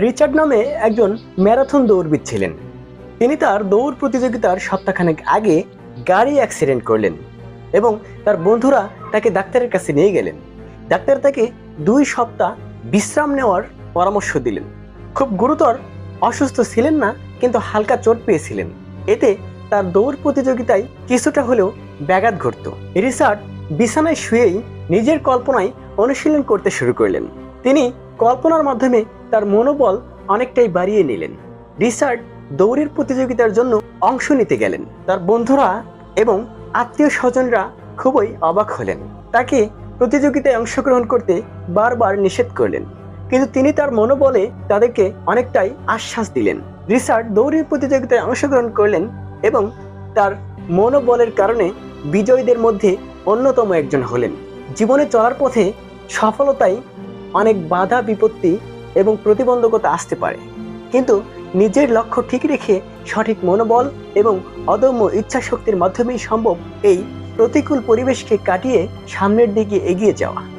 Richard নামে একজন marathon দৌড়বিদ ছিলেন। তিনি তার দৌড় প্রতিযোগিতার সপ্তাহখানেক আগে গাড়ি অ্যাক্সিডেন্ট করলেন এবং তার বন্ধুরা তাকে ডাক্তারের কাছে নিয়ে গেলেন। ডাক্তার তাকে দুই সপ্তাহ বিশ্রাম নেওয়ার পরামর্শ দিলেন। খুব গুরুতর অসুস্থ ছিলেন না, কিন্তু হালকা চোট পেয়েছিলেন। এতে তার দৌড় প্রতিযোগিতায় কিছুটা হলেও ব্যাঘাত ঘটত। রিচার্ড বিছানায় শুয়েই নিজের কল্পনায় অনুশীলন করতে শুরু করলেন। তিনি কল্পনার মাধ্যমে তার মনোবল অনেকটাই বাড়িয়ে নিলেন। রিচার্ড দৌড়ের প্রতিযোগিতার জন্য অংশ নিতে গেলেন। তার বন্ধুরা এবং আত্মীয় স্বজনরা খুবই অবাক হলেন। তাকে প্রতিযোগিতায় অংশগ্রহণ করতে বারবার নিষেধ করলেন। কিন্তু তিনি তার মনোবলে তাদেরকে অনেকটাই আশ্বাস দিলেন। রিচার্ড দৌড়ের প্রতিযোগিতায় অংশগ্রহণ করলেন এবং তার মনোবলের কারণে বিজয়ীদের মধ্যে অন্যতম একজন হলেন। জীবনে চলার পথে সফলতাই অনেক বাধা বিপত্তি এবং প্রতিবন্ধকতা আসতে পারে। কিন্তু নিজের লক্ষ্য ঠিক রেখে সঠিক মনোবল এবং অদম্য ইচ্ছাশক্তির মাধ্যমেই সম্ভব এই প্রতিকূল পরিবেশকে কাটিয়ে সামনের দিকে এগিয়ে যাওয়া।